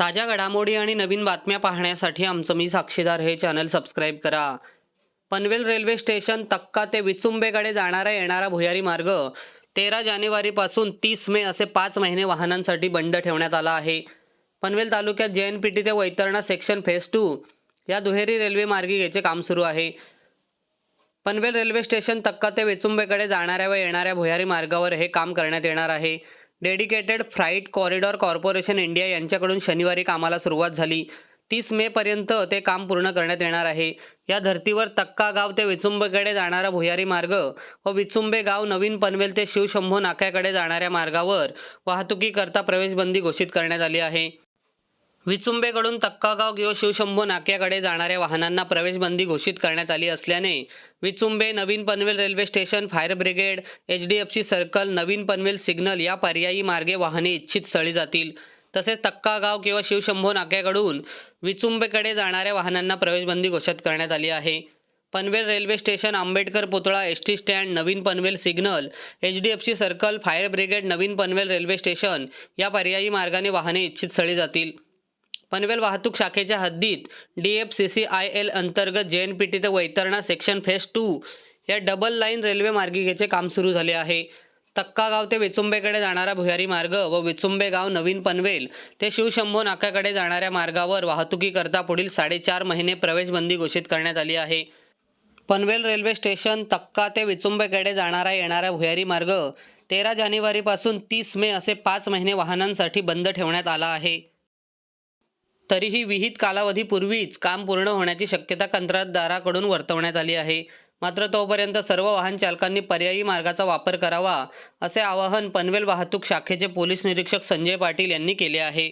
ताज्या घडामोडी आणि नवीन बातम्या पाहण्यासाठी आमचं मी साक्षीदार हे चॅनल सबस्क्राईब करा. पनवेल रेल्वे स्टेशन तक्का ते विचुंबेकडे जाणारा येणारा भुयारी मार्ग तेरा जानेवारीपासून तीस मे असे पाच महिने वाहनांसाठी बंद ठेवण्यात आला आहे. पनवेल तालुक्यात जे एन पी टी ते वैतरणा सेक्शन फेज टू या दुहेरी रेल्वे मार्गिकेचे काम सुरू आहे. पनवेल रेल्वे स्टेशन तक्का ते वेचुंबेकडे जाणाऱ्या व येणाऱ्या भुयारी मार्गावर हे काम करण्यात येणार आहे. Dedicated freight corridor corporation India यांच्याकडून शनिवारी कामाला सुरुवात झाली. तीस मे पर्यंत ते काम पूर्ण करण्यात येणार आहे. या धर्तीवर तक्का गाव ते विचुंबेकडे जाणारा भुयारी मार्ग व विचुंबे गाव नवीन पनवेल ते शिवशंभो नाक्याकडे जाणाऱ्या मार्गावर वाहतुकीकरता प्रवेशबंदी घोषित करण्यात आली आहे. विचुंबेकडून तक्कागाव किंवा शिवशंभो नाक्याकडे जाणाऱ्या वाहनांना प्रवेशबंदी घोषित करण्यात आली असल्याने विचुंबे नवीन Panvel railway station fire brigade H D F C circle नवीन पनवेल सिग्नल या पर्यायी मार्गे वाहने इच्छित स्थळी जातील. तसेच तक्कागाव किंवा शिवशंभो नाक्याकडून विचुंबेकडे जाणाऱ्या वाहनांना प्रवेशबंदी घोषित करण्यात आली आहे. पनवेल रेल्वे स्टेशन आंबेडकर पुतळा एस टी स्टँड नवीन Panvel signal H D F C circle fire brigade नवीन पनवेल रेल्वे स्टेशन या पर्यायी मार्गाने वाहने इच्छित स्थळी जातील. पनवेल वाहतूक शाखेच्या हद्दीत D F C C I L अंतर्गत जे एन पी टी ते वैतरणा सेक्शन फेस टू या डबल लाईन रेल्वे मार्गिकेचे काम सुरू झाले आहे. तक्कागाव ते विचुंबेकडे जाणारा भुयारी मार्ग व विचुंबे गाव नवीन पनवेल ते शिवशंभो नाक्याकडे जाणाऱ्या मार्गावर वाहतुकीकरता पुढील साडेचार महिने प्रवेशबंदी घोषित करण्यात आली आहे. पनवेल रेल्वे स्टेशन तक्का ते विचुंबेकडे जाणारा येणारा भुयारी मार्ग तेरा जानेवारीपासून तीस मे असे पाच महिने वाहनांसाठी बंद ठेवण्यात आला आहे. तरीही विहित कालावधीपूर्वीच काम पूर्ण होण्याची शक्यता कंत्राटदाराकडून वर्तवण्यात आली आहे. मात्र तोपर्यंत सर्व वाहन चालकांनी पर्यायी मार्गाचा वापर करावा असे आवाहन पनवेल वाहतूक शाखेचे पोलीस निरीक्षक संजय पाटील यांनी केले आहे.